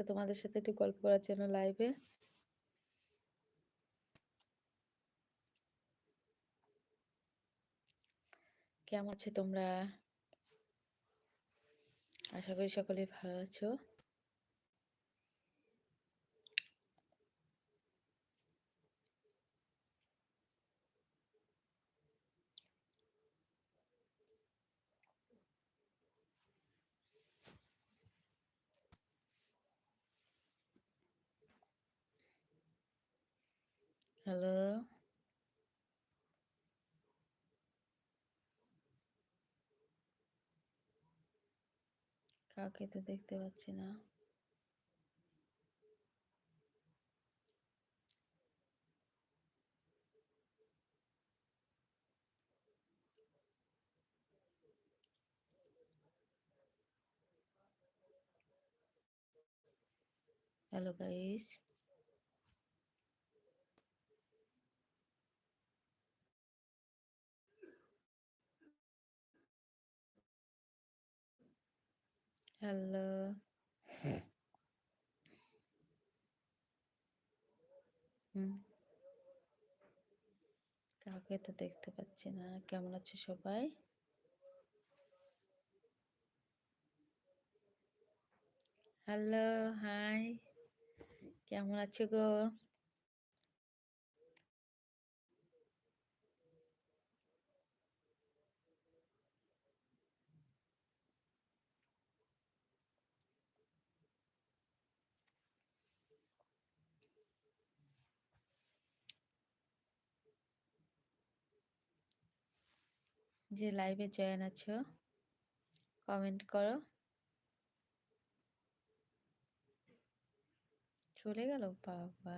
আজকে তোমাদের সাথে একটু গল্প করার জন্য লাইভে কেমন আছো তোমরা? আশা করি সকলে ভালো আছো হ্যালো কাউকে তো দেখতে পাচ্ছি না। Hello guys hello. কাউকে তো দেখতে পাচ্ছি না। কেমন আছো সবাই? Hello hi. কেমন আছো গো? যে লাইভে জয়েন আছো কমেন্ট করো। চলে গেল বাবা।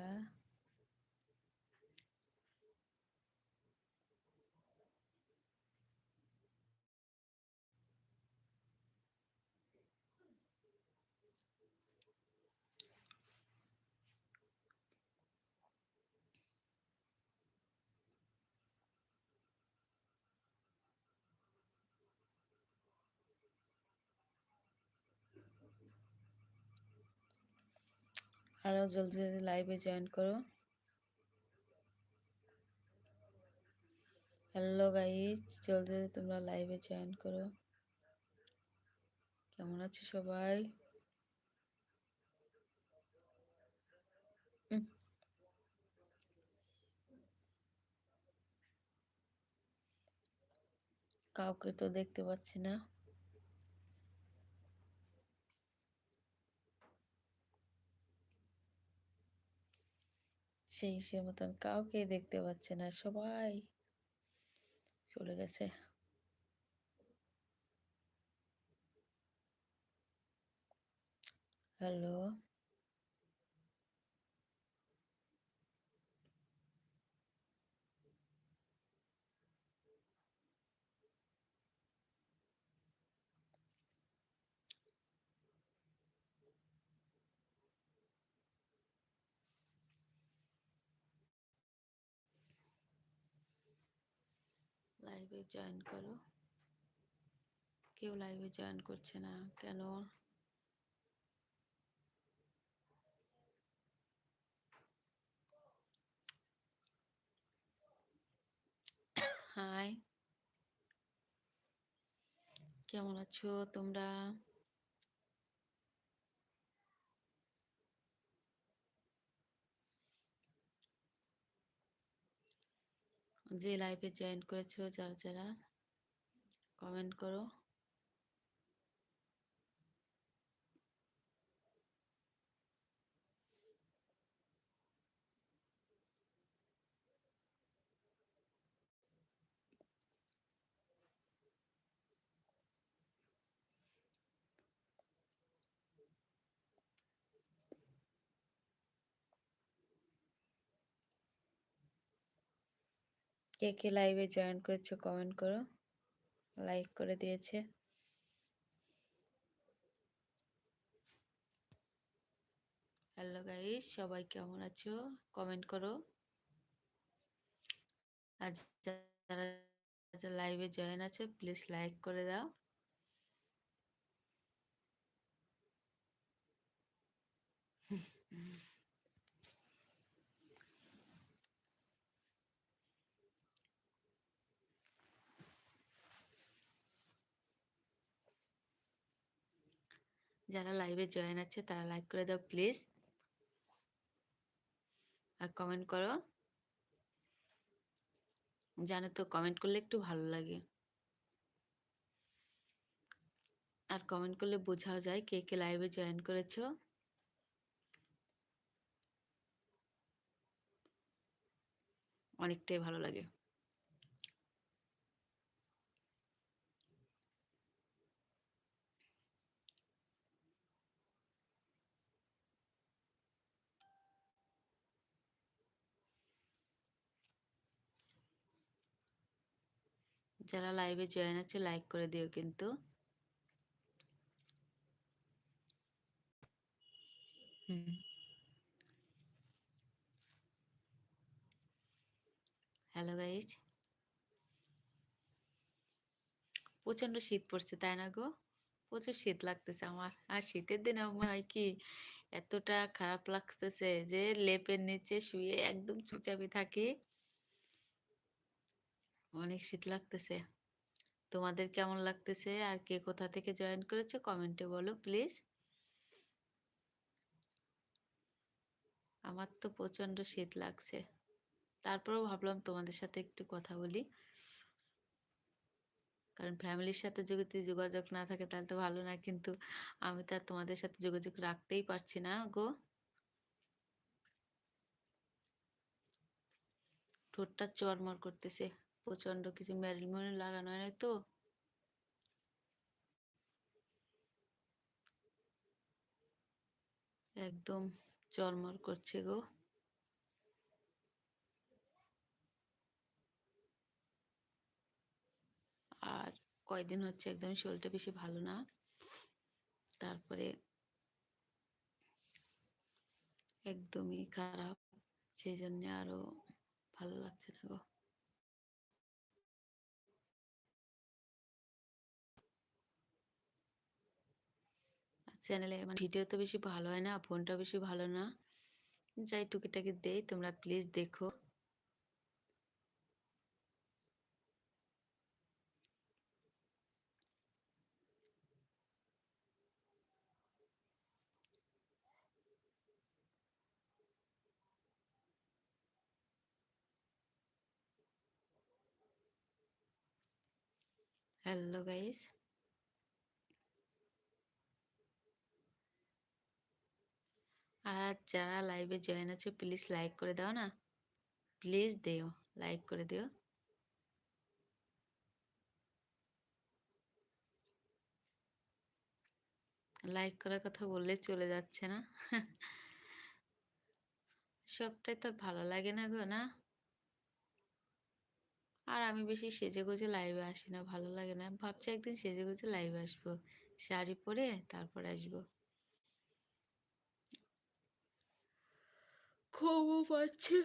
আরও জলদি জলদি লাইভে জয়েন করো। হ্যালো গাইস জলদি জলদি তোমরা লাইভে জয়েন করো। কেমন আছো সবাই? কাউকে তো দেখতে পাচ্ছি না। সেই সে মতন কাউকে দেখতে পাচ্ছে না সবাই চলে গেছে। হ্যালো লাইভে জয়েন করো। কেউ লাইভে জয়েন করছে না কেন? হাই কেমন আছো তোমরা? যে লাইভে জয়েন করেছ যারা যারা কমেন্ট করো। কে কে লাইভে জয়েন করেছ কমেন্ট করো। লাইক করে দিয়েছে। হ্যালো গাইস সবাই কেমন আছো? কমেন্ট করো। আজ যারা যারা লাইভে জয়েন আছে প্লিজ লাইক করে দাও। যারা লাইভে জয়েন আছে, তারা লাইক করে দাও প্লিজ আর কমেন্ট করো। জানো তো কমেন্ট করলে একটু ভালো লাগে। আর কমেন্ট করলে বোঝাও যায় কে কে লাইভে জয়েন করেছ। অনেকটাই ভালো লাগে। যারা লাইভে জয়েন আছে লাইক করে দিও কিন্তু। হ্যালো গাইজ প্রচণ্ড শীত পড়ছে, তাই না গো? প্রচুর শীত লাগতেছে আমার। আর শীতের দিনে হয় কি, এতটা খারাপ লাগতেছে যে লেপের নিচে শুয়ে একদম চুপচাপি থাকি। অনেক শীত লাগতেছে। তোমাদের কেমন লাগতেছে? আর কে কোথা থেকে জয়েন করেছে? কমেন্টে বলো প্লিজ আমার তো প্রচণ্ড শীত লাগছে। তারপরেও ভাবলাম তোমাদের সাথে একটু কথা বলি। কারণ ফ্যামিলির সাথে যদি যোগাযোগ না থাকে তাহলে তো ভালো না, কিন্তু আমি তো আর তোমাদের সাথে যোগাযোগ রাখতেই পারছি না গো। ঠোঁটটা চরমর করতেছে। প্রচণ্ড কিছু মেরিল লাগানো হয় তো। একদম চরমর করছে গো। আর কয়দিন হচ্ছে একদম শরীরটা বেশি ভালো না। তারপরে একদমই খারাপ, সেই জন্যে আরও ভালো লাগছে না গো। চ্যানেলে মানে ভিডিও তো বেশি ভালো হয় না ফোনটা বেশি ভালো না। যাই টুকিটাকি দেই, তোমরা প্লিজ দেখো। হ্যালো গাইস আর যারা লাইভে জয়েন আছে প্লিজ লাইক করে দাও না? প্লিজ দিও লাইক করে দিও। লাইক করার কথা বললে চলে যাচ্ছে না। সবটাই তো ভালো লাগে না গো, না? আর আমি বেশি সেজে গুজে লাইভে আসি না, ভালো লাগে না। ভাবছি একদিন সেজে গুজে লাইভে আসব। শাড়ি পরে তারপর আসব। виховувати.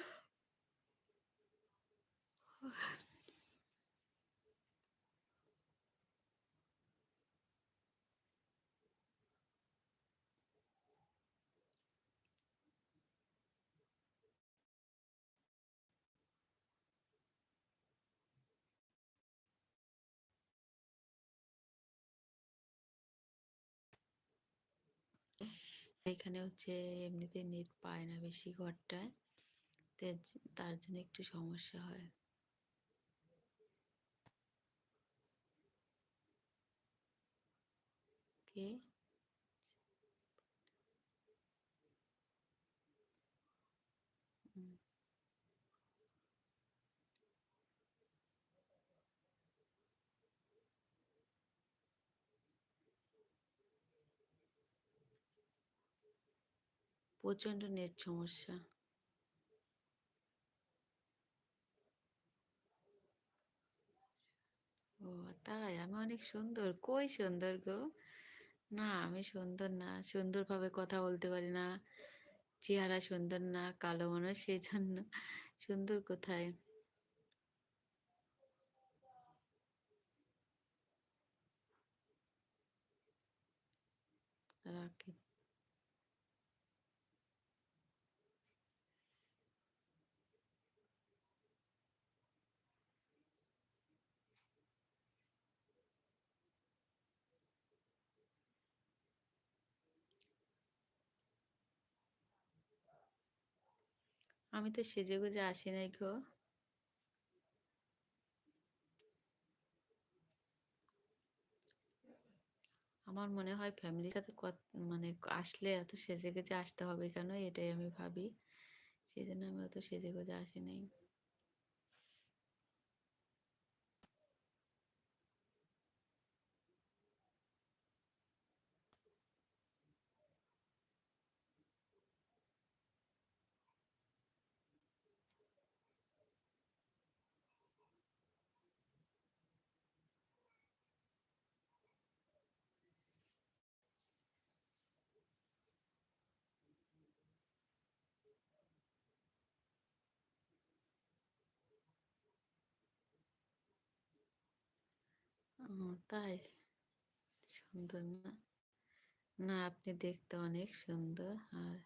এখানে হচ্ছে এমনিতে নেট পায় না বেশি ঘরটায়। তার জন্য একটু সমস্যা হয়। কে প্রচণ্ড নেট সমস্যা। ও, তাই? আমি অনেক সুন্দর। কই সুন্দর গো? না, আমি সুন্দর না। সুন্দরভাবে কথা বলতে পারি না। চেহারা সুন্দর না, কালো মানুষ সেই জন্য সুন্দর কোথায়? রাখি। আমি তো সেজে গুজে আসি নাই গো। আমার মনে হয় ফ্যামিলির সাথে মানে আসলে এত সেজে গুজে আসতে হবে কেন? এটাই আমি ভাবি। সেই জন্য আমি অত সেজে গুজে আসি নাই। তাই? সুন্দর না। না, আপনি দেখতে অনেক সুন্দর, আর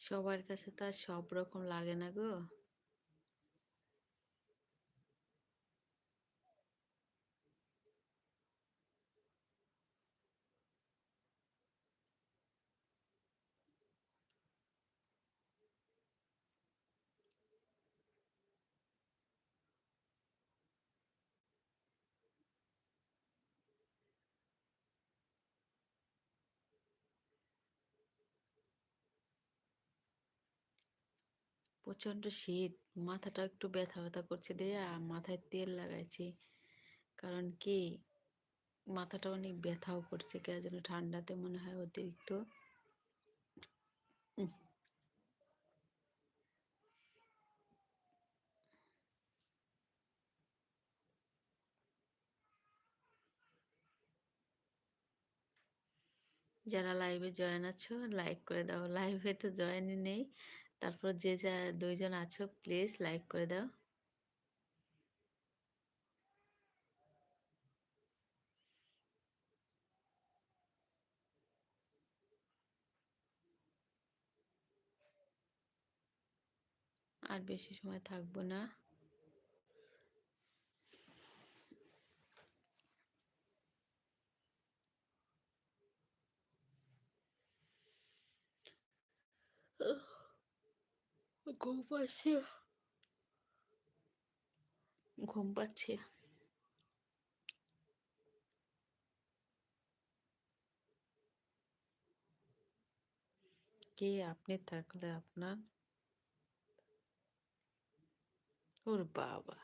সবার কাছে তো সব রকম লাগে না গো। প্রচণ্ড শীত মাথাটা একটু ব্যথা ব্যথা করছে দিয়ে মাথায় তেল লাগাইছি। কারণ কি? মাথাটা অনেক ব্যথাও করছে, কে যেন ঠান্ডাতে মনে হয় অতিরিক্ত। যারা লাইভে জয়েন আছো লাইক করে দাও। লাইভে তো জয়েনই নেই। তারপর যে যা দুইজন আছো প্লিজ লাইক করে দাও। আর বেশি সময় থাকব না। ঘুম পাচ্ছে। ঘুম পাচ্ছে। কে আপনি থাকলে আপনার? ওর বাবা।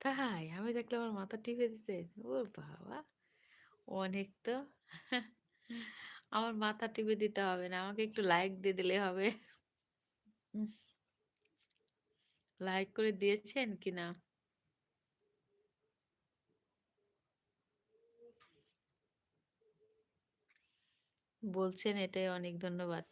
তাই, আমি দেখলে আমার মাথা টিপে দিতে? ওর বাবা? অনেক তো। আমার মাথা টিপে দিতে হবে না, আমাকে একটু লাইক দিয়ে দিলে হবে। লাইক করে দিয়েছেন কিনা বলছেন এটাই অনেক ধন্যবাদ।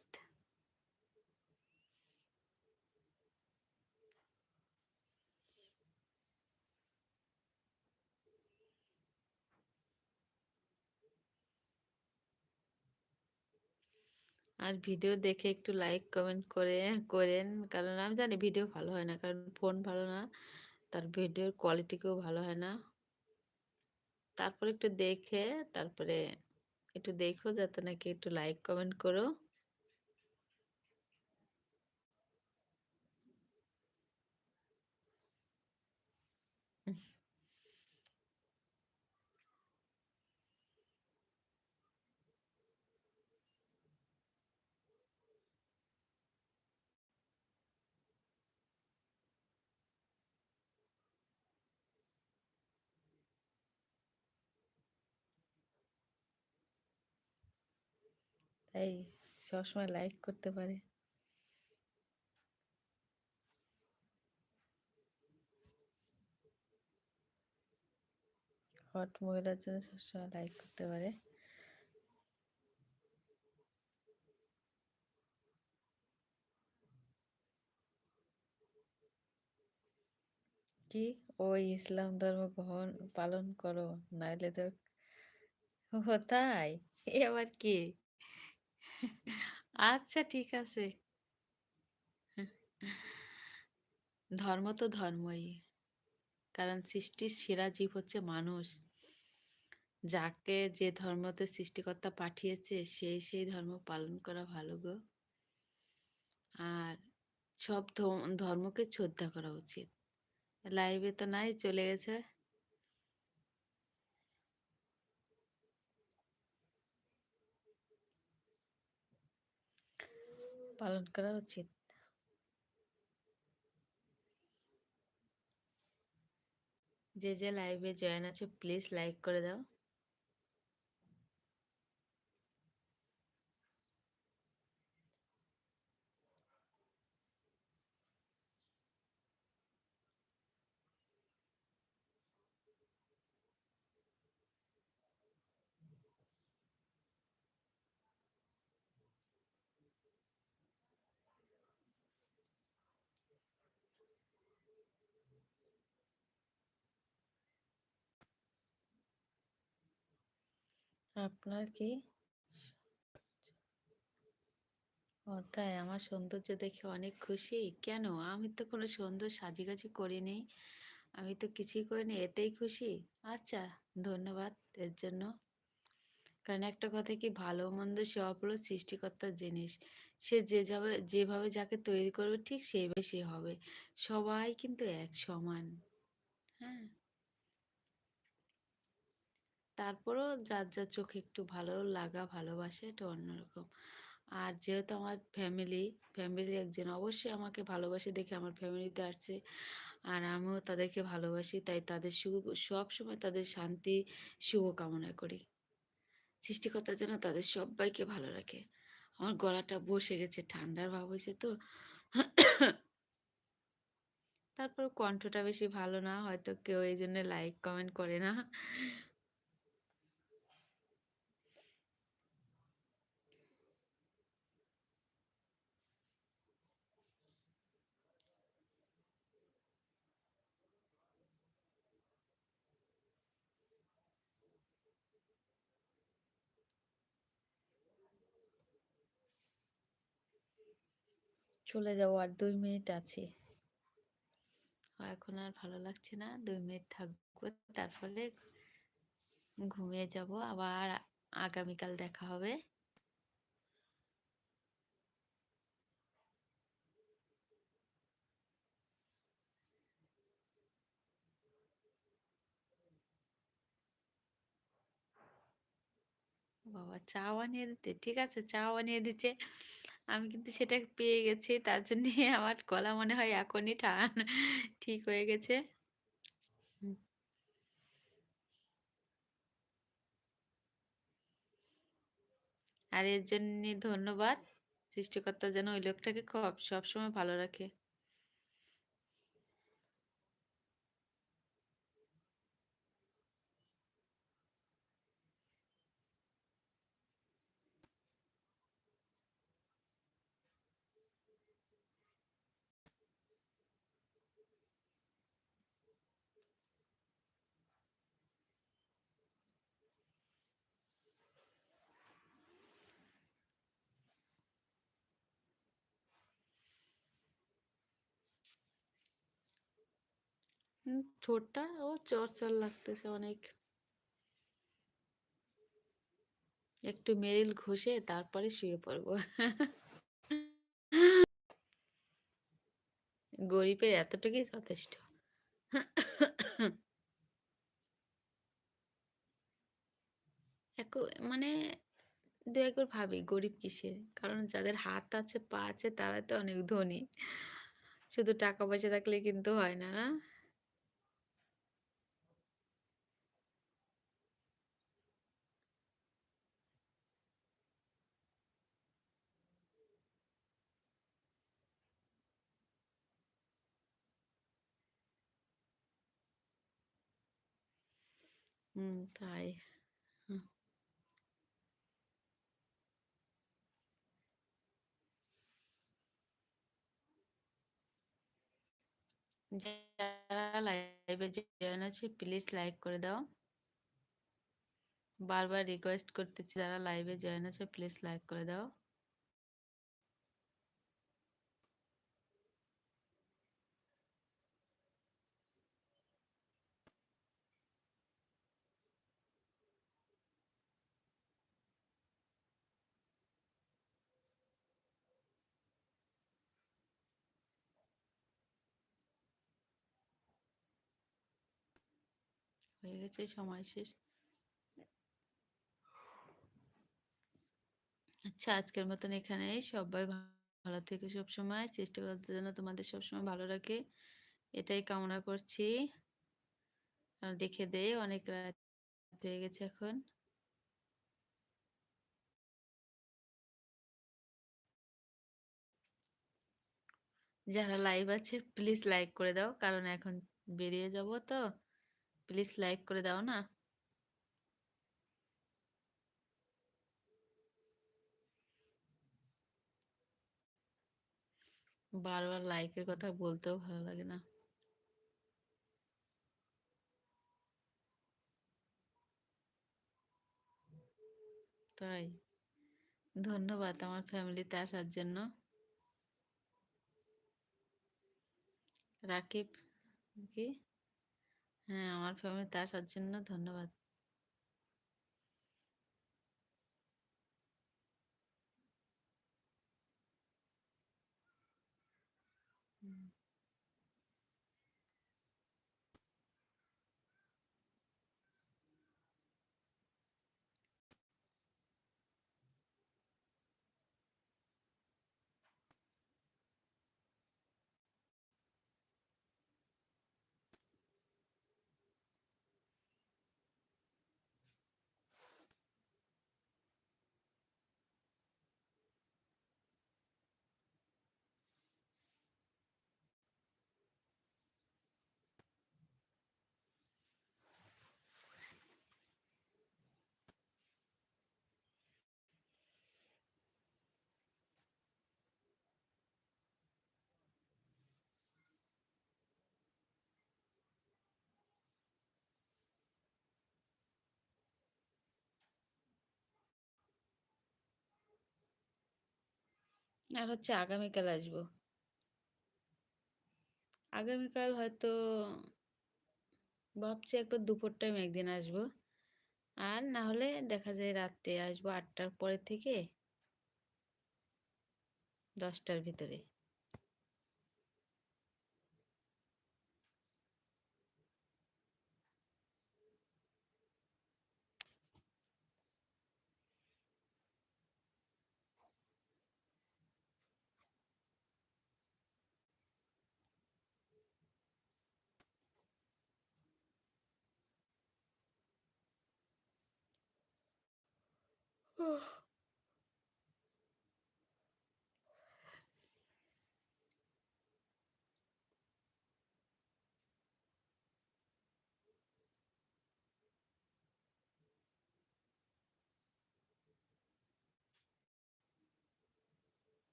আর ভিডিও দেখে একটু লাইক কমেন্ট করে, করেন। কারণ আমি জানি ভিডিও ভালো হয় না, কারণ ফোন ভালো না, তার ভিডিওর কোয়ালিটিকেও ভালো হয় না। তারপরে একটু দেখে, তারপরে একটু দেখো যাতে নাকি একটু লাইক কমেন্ট করো। তাই সবসময় লাইক করতে পারে। হট মহিলার জন্য সবসময় লাইক করতে পারে। কি? ওই ইসলাম ধর্ম গ্রহণ, পালন করো, নাইলে তো, ও তাই? এ আবার কি? আচ্ছা ঠিক আছে। ধর্ম তো ধর্মই। কারণ সৃষ্টির সেরা জীব হচ্ছে মানুষ। যাকে যে ধর্মতে সৃষ্টিকর্তা পাঠিয়েছে সেই সেই ধর্ম পালন করা ভালো গো। আর সব ধর্মকে শ্রদ্ধা করা উচিত। লাইভে তো নাই, চলে গেছে। পালন করা উচিত। যে যে লাইভে জয়েন আছে প্লিজ লাইক করে দাও। আপনার কি ও তাই, আমার সৌন্দর্য দেখে অনেক খুশি। কেন? আমি তো কোনো সুন্দর সাজিগাজি করিনি। আমি তো কিছুই করিনি, এতেই খুশি। আচ্ছা ধন্যবাদ এর জন্য। কারণ একটা কথা কি, ভালো মন্দ সব হলো সৃষ্টিকর্তার জিনিস। সে যে যাবে, যেভাবে যাকে তৈরি করবে, ঠিক সেইভাবে সে হবে। সবাই কিন্তু এক সমান। হ্যাঁ। তারপরেও যার যার চোখে একটু ভালো লাগা, ভালোবাসে এটা অন্যরকম। আর যেহেতু আমার ফ্যামিলি ফ্যামিলি একজন অবশ্যই আমাকে ভালোবাসে দেখে আমার ফ্যামিলিতে আসছে। আর আমিও তাদেরকে ভালোবাসি, তাই তাদের শুভ সবসময় তাদের শান্তি শুভ কামনা করি। সৃষ্টিকর্তা যেন তাদের সবাইকে ভালো রাখে। আমার গলাটা বসে গেছে, ঠান্ডার ভাব হয়েছে তো। তারপর কণ্ঠটা বেশি ভালো না, হয়তো কেউ এই জন্য লাইক কমেন্ট করে না। চলে যাব আর দুই মিনিট আছে। এখন আর ভালো লাগছে না, দুই মিনিট থাকব, তারপরে ঘুমিয়ে যাব, আবার আগামীকাল দেখা হবে। বাবা চা বানিয়ে দিতে, ঠিক আছে, চা বানিয়ে দিচ্ছে। আমি কিন্তু সেটা পেয়ে গেছি। তার জন্যে আমার গলা মনে হয় এখনই টান। ঠিক হয়ে গেছে। আর এর জন্যে ধন্যবাদ। সৃষ্টিকর্তা যেন ওই লোকটাকে খুব সবসময় ভালো রাখে। ঠোঁটটা ও চরচর লাগতেছে অনেক। একটু মেরিল ঘষে তারপরে শুয়ে পড়ব। গরিবের এতটুকুই যথেষ্ট। মানে দু একবার ভাবি, গরিব কিসের? কারণ যাদের হাত আছে, পা আছে, তারা তো অনেক ধনী। শুধু টাকা পয়সা থাকলে কিন্তু হয় না না? হুম, তাই। যারা লাইভে জয়েন আছে প্লিজ লাইক করে দাও। বারবার রিকোয়েস্ট করতেছি, যারা লাইভে জয়েন আছে প্লিজ লাইক করে দাও। হয়ে গেছে, সময় শেষ। আচ্ছা আজকের মতন এখানেই সবাই ভালো থেকে সবসময়। চেষ্টা করতে যেন তোমাদের সবসময় ভালো রাখে। এটাই কামনা করছি। দেখে দে, অনেক রাত হয়ে গেছে এখন। যারা লাইভ আছে প্লিজ লাইক করে দাও। কারণ এখন বেরিয়ে যাব তো। প্লিজ লাইক করে দাও না? বারবার লাইকের কথা বলতেও ভালো লাগে না। তাই, ধন্যবাদ আমার ফ্যামিলিতে আসার জন্য। রাকিব, কি? হ্যাঁ আমার ফ্যামিলিতে আসার জন্য ধন্যবাদ। আর হচ্ছে আগামীকাল আসব। আগামীকাল হয়তো ভাবছি একবার দুপুর টাইম একদিন আসব। আর না হলে দেখা যায় রাত্রে আসব আটটার পরে থেকে দশটার ভিতরে।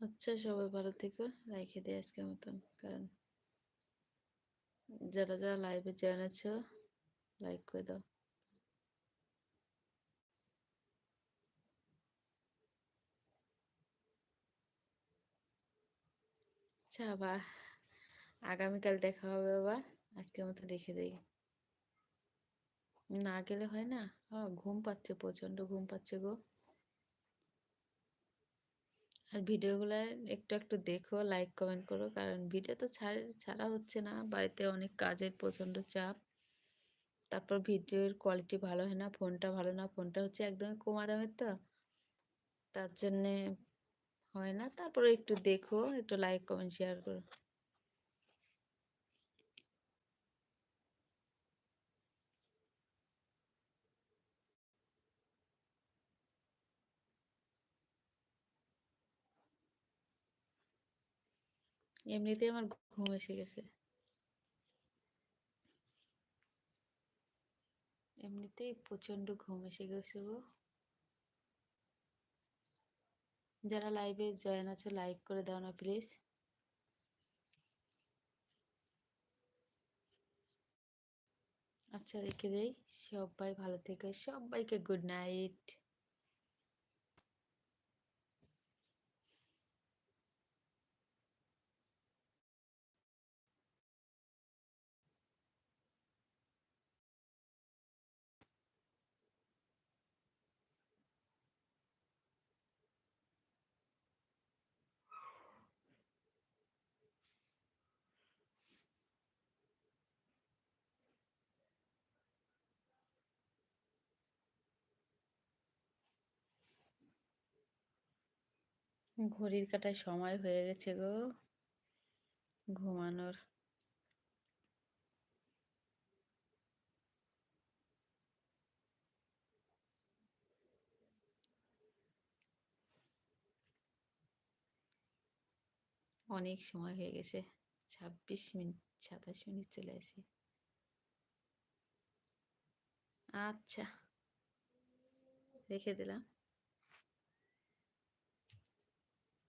আচ্ছা সবাই ভালো থেকো। রাইখে দিই আজকের মতন, কারণ যারা যারা লাইভে জয়েন আছো লাইক করে দাও। আচ্ছা আবার আগামীকাল দেখা হবে আবার আজকের মতো রেখে দিই। না গেলে হয় না? ঘুম পাচ্ছে প্রচণ্ড ঘুম পাচ্ছে গো। আর ভিডিওগুলো একটু একটু দেখো লাইক কমেন্ট করো, কারণ ভিডিও তো ছাড়া হচ্ছে না। বাড়িতে অনেক কাজের প্রচণ্ড চাপ। তারপর ভিডিওর কোয়ালিটি ভালো হয় না ফোনটা ভালো না ফোনটা হচ্ছে একদমই কমা দামের তো। তার জন্যে হয় না। তারপরে একটু দেখো, একটু লাইক কমেন্ট শেয়ার করো। এমনিতেই আমার ঘুম এসে গেছে। এমনিতেই প্রচণ্ড ঘুম এসে গেছে গো। যারা লাইভে জয়েন আছে লাইক করে দাও না প্লিজ আচ্ছা রেখে দেই। সবাই ভালো থেকে, সবাইকে গুড নাইট ঘড়ির কাঁটায় সময় হয়ে গেছে গো, ঘুমানোর। অনেক সময় হয়ে গেছে, ছাব্বিশ মিনিট, সাতাশ মিনিট চলে আসি। আচ্ছা রেখে দিলাম।